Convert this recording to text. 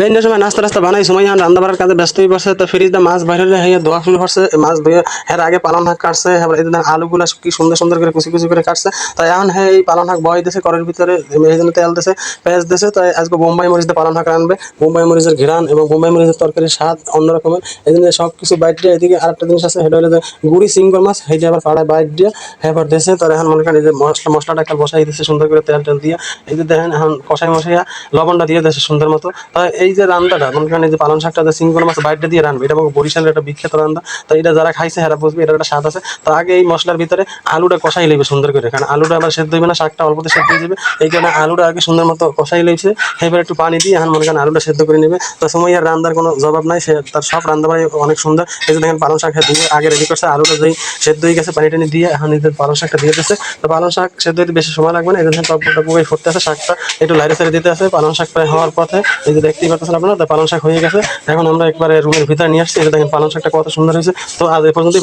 বিভিন্ন সময় নাস্তা রাস্তা বানাই, সময় রান্না বাড়ার কাজে ব্যস্ত হয়ে পড়ছে, তো ফ্রিজ দিয়ে মাছ বাইরে হইয়া ধোয়া শুরু করছে মাছ ধুয়ে এর আগে পালন শাক কাটছে এবার এই আলুগুলো কি সুন্দর সুন্দর করে কুচি কুচি করে কাটছে তো এখন হ্যাঁ এই পালন শাক বয় দিছে করের ভিতরে এই তেল দিছে, পেঁয়াজ দিছে তো আজকে বোম্বাই মরিচ দিয়ে পালন শাক রানবে বোম্বাই মরিচের ঘিরান এবং বোম্বাই মরিচের তরকারির স্বাদ অন্যরকমের এই জন্য সব কিছু বাইট দিয়ে এদিকে আরেকটা জিনিস আছে, সেটা হলো যে গুড়ি সিঙ্গল মাছ সেই আবার পাড়ায় বাইট দিয়ে এবার দিয়েছে তার এখন মনে করেন এই যে মশলা, মশলাটা একটা বসাই দিচ্ছে সুন্দর করে তেল টেল দিয়ে, এই যে দেখেন এখন কষাই মশাইয়া লবণটা দিয়ে দিয়েছে সুন্দর মতো, তাই এই যে রান্নাটা মনে করেন এই যে পালন শাকটা যে সিঙ্গল মাছ বাইটটা দিয়ে রান্না এটা আমাকে বরিশালের একটা বিখ্যাত রান্না তো এটা যারা খাইছে এরা বুঝবে এটা একটা স্বাদ আছে। তো আগে এই মশলার ভিতরে আলুটা কষাই লাগবে সুন্দর করে, কারণ আলুটা আবার সেদ্ধ হইবে না, শাকটা অল্পতে সেদ্ধ হয়ে যাবে। এই কারণে আলুটা আগে সুন্দর মতো কষাই লেগেছে এবার একটু পানি দিয়ে এখন মনে করেন আলুটা সেদ্ধ করে নেবে। তো সময় আর রান্নার কোনো জবাব নাই, সে তার সব রান্না বাড়ি অনেক সুন্দর। এই যে দেখেন পালং শাক দিয়ে আগে রেডি করছে, আলুটা যেই সেদ্ধ হয়ে গেছে পানি টানি দিয়ে এখন এই যে পালং শাকটা দিয়ে দিচ্ছে তো পালং শাক সেদ্ধ হতে বেশি সময় লাগবে না, এই দেখেন টপটা পুকুরে ফুটতে আছে শাকটা, একটু লাইটে সাইডে দিতে আছে। পালং শাক প্রায় হওয়ার পথে, এই যে দেখতেই পাচ্ছেন আপনারা? পালং শাক হয়ে গেছে। এখন আমরা একবারে রুমের ভিতরে নিয়ে আসছি। এটা দেখেন, পালং শাকটা কত সুন্দর হয়েছে। তো আজ এ পর্যন্তই।